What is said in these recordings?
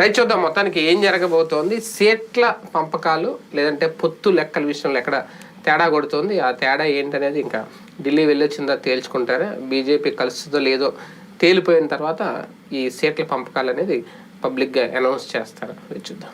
Right చూద్దాం మొత్తానికి ఏం జరగబోతోంది? సీట్ల పంపకాలు లేదంటే పొత్తు లెక్కల విషయంలో ఎక్కడ తేడా కొడుతోంది? ఆ తేడా ఏంటనేది ఇంకా ఢిల్లీ వెళ్ళొచ్చిందా తేల్చుకుంటారా? బీజేపీ కలుస్తుందో లేదో తేలిపోయిన తర్వాత ఈ సీట్ల పంపకాలు అనేది పబ్లిక్గా అనౌన్స్ చేస్తారు? రైట్ చూద్దాం.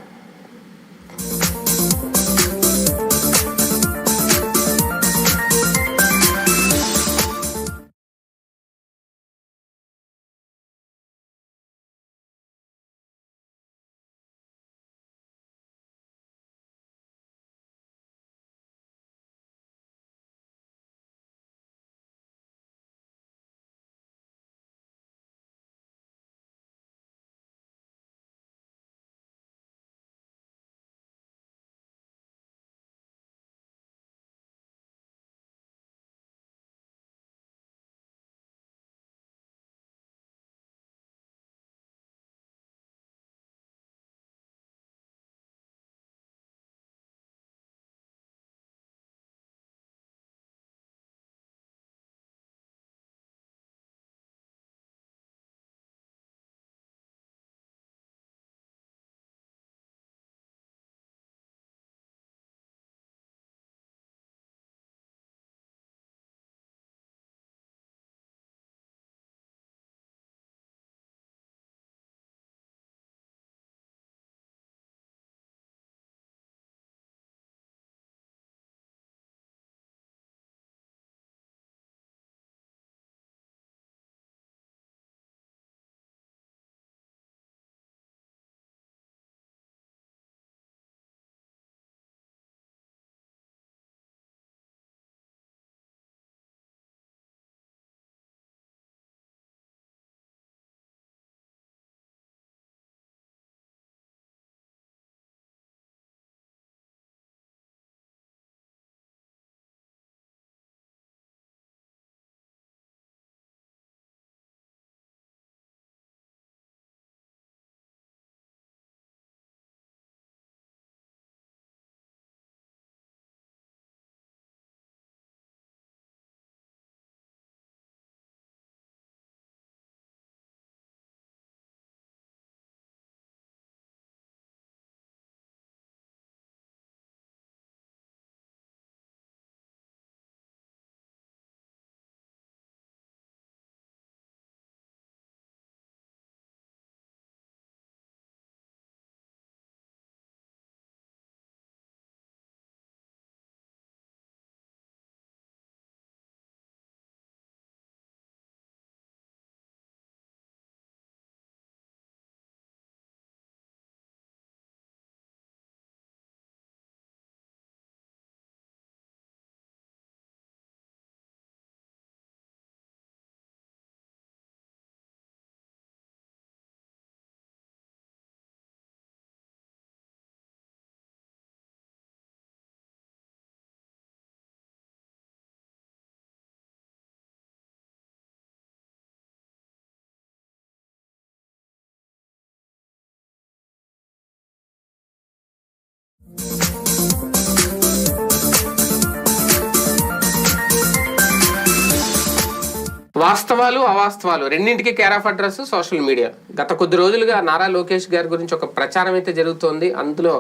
వాస్తవాలు అవాస్తవాలు. రెండింటికి care of address social media గత కొద్ది రోజులుగా నారా లోకేష్ గారి గురించి ఒక ప్రచారం అయితే జరుగుతోంది. అందులో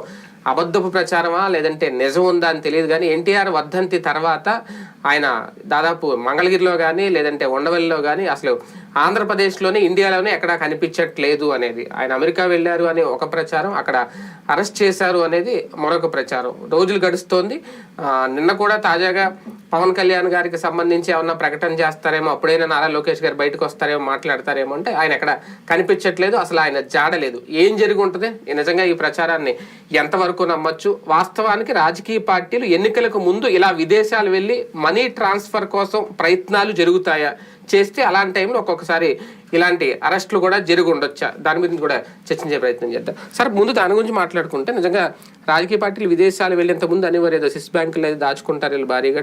అబద్ధపు ప్రచారమా లేదంటే నిజం ఉందా అని తెలియదు కానీ ఎన్టీఆర్ వర్ధంతి తర్వాత ఆయన దాదాపు మంగళగిరిలో కానీ లేదంటే ఉండవల్లిలో కానీ అసలు ఆంధ్రప్రదేశ్లోనే ఇండియాలోనే ఎక్కడా కనిపించట్లేదు అనేది. ఆయన అమెరికా వెళ్ళారు అనే ఒక ప్రచారం అక్కడ అరెస్ట్ చేశారు అనేది మరొక ప్రచారం. రోజులు గడుస్తోంది. నిన్న కూడా తాజాగా పవన్ కళ్యాణ్ గారికి సంబంధించి ఏమన్నా ప్రకటన చేస్తారేమో అప్పుడైనా నారా లోకేష్ గారు బయటకు వస్తారేమో మాట్లాడతారేమో అంటే ఆయన ఎక్కడ కనిపించట్లేదు అసలు ఆయన జాడలేదు ఏం జరిగి ఉంటుంది? నిజంగా ఈ ప్రచారాన్ని ఎంతవరకు నమ్మొచ్చు? వాస్తవానికి రాజకీయ పార్టీలు ఎన్నికలకు ముందు ఇలా విదేశాలు వెళ్ళి మనీ ట్రాన్స్ఫర్ కోసం ప్రయత్నాలు జరుగుతాయా? చేస్తే అలాంటి టైంలో ఒక్కొక్కసారి ఇలాంటి అరెస్టులు కూడా జరిగి ఉండొచ్చా? దాని మీద కూడా చర్చించే ప్రయత్నం చేద్దాం. సార్ ముందు దాని గురించి మాట్లాడుకుంటే నిజంగా రాజకీయ పార్టీలు విదేశాలు వెళ్ళేంత ముందు అనేవారు ఏదో సిస్ బ్యాంకులు అయితే దాచుకుంటారు వీళ్ళు భారీగా